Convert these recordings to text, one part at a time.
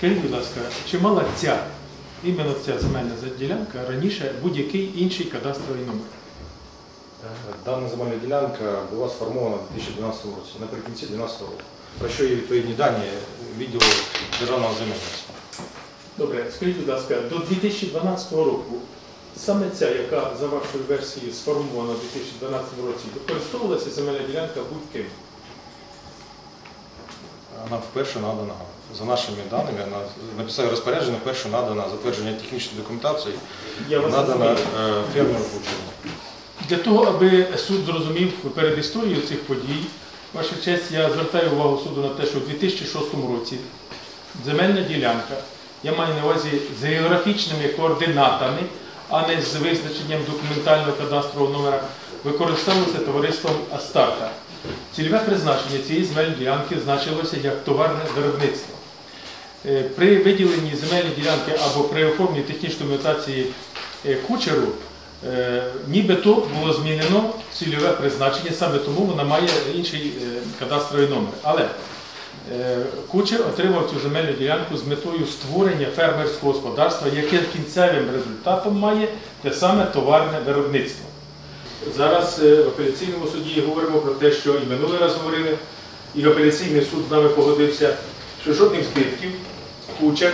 Скажіть, будь ласка, чи мала ця, іменно ця земельна ділянка раніше будь-який інший кадастровий номер? Дана земельна ділянка була сформована в 2012 році, наприкінці 2012 року. Про що є відповідні дані відділу державного земельництва. Добре, скажіть, будь ласка, до 2012 року саме ця, яка за вашою версією сформована у 2012 році, використовувалася земельна ділянка будь-ким? Вона вперше надана, за нашими даними, на написали розпорядження, вперше надана затвердження технічної документації, надана е, фермеру Кучеру. Для того, аби суд зрозумів перед історією цих подій, ваша честь, я звертаю увагу суду на те, що в 2006 році земельна ділянка, я маю на увазі з географічними координатами, а не з визначенням документального кадастрового номера, використовувалася товариством Астарта. Цільове призначення цієї земельної ділянки значилося як товарне виробництво. Е, При виділенні земельної ділянки або при оформленні технічної документації е, кучеру Е, нібито було змінено цільове призначення, саме тому вона має інший кадастровий номер. Але кучер отримав цю земельну ділянку з метою створення фермерського господарства, яке кінцевим результатом має те саме товарне виробництво. Зараз е, в апеляційному суді говоримо про те, що і минулий раз говорили, і апеляційний суд з нами погодився, що жодних збитків кучер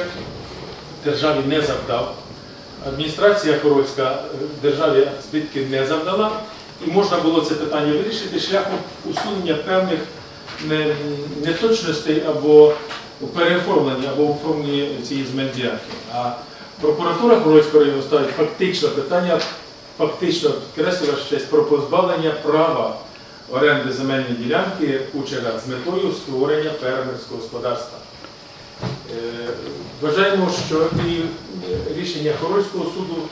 державі не завдав. Адміністрація Хорольська е, державі збитків не завдала, і можна було це питання вирішити шляхом усунення певних неточностей або переоформлення або оформлення цієї земельділянки. А прокуратура Хорольського району ставить фактично питання, фактично підкреслює ваша честь, про позбавлення права оренди земельної ділянки кучера з метою створення фермерського господарства. Е, Вважаємо, що і е, рішення Хорольського суду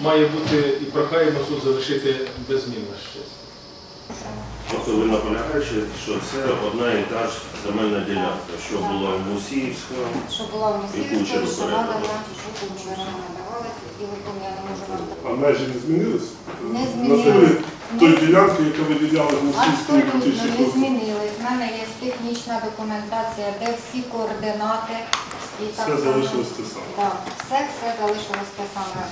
має бути і прохаємо суд залишити без змін честь. Тобто ви наполягаєте, що це одна і та ж земельна ділянка, що була в Мусіївському. Що була в І куча Мосівської, що надавалася, і я не можу межі не змінились? Не змінились. той ділянки, яка виділяла в Мосійській Абсолютно не змінились. У мене є технічна документація, де всі координати. І так Все залишилось те саме. Так, все, все залишилось те саме.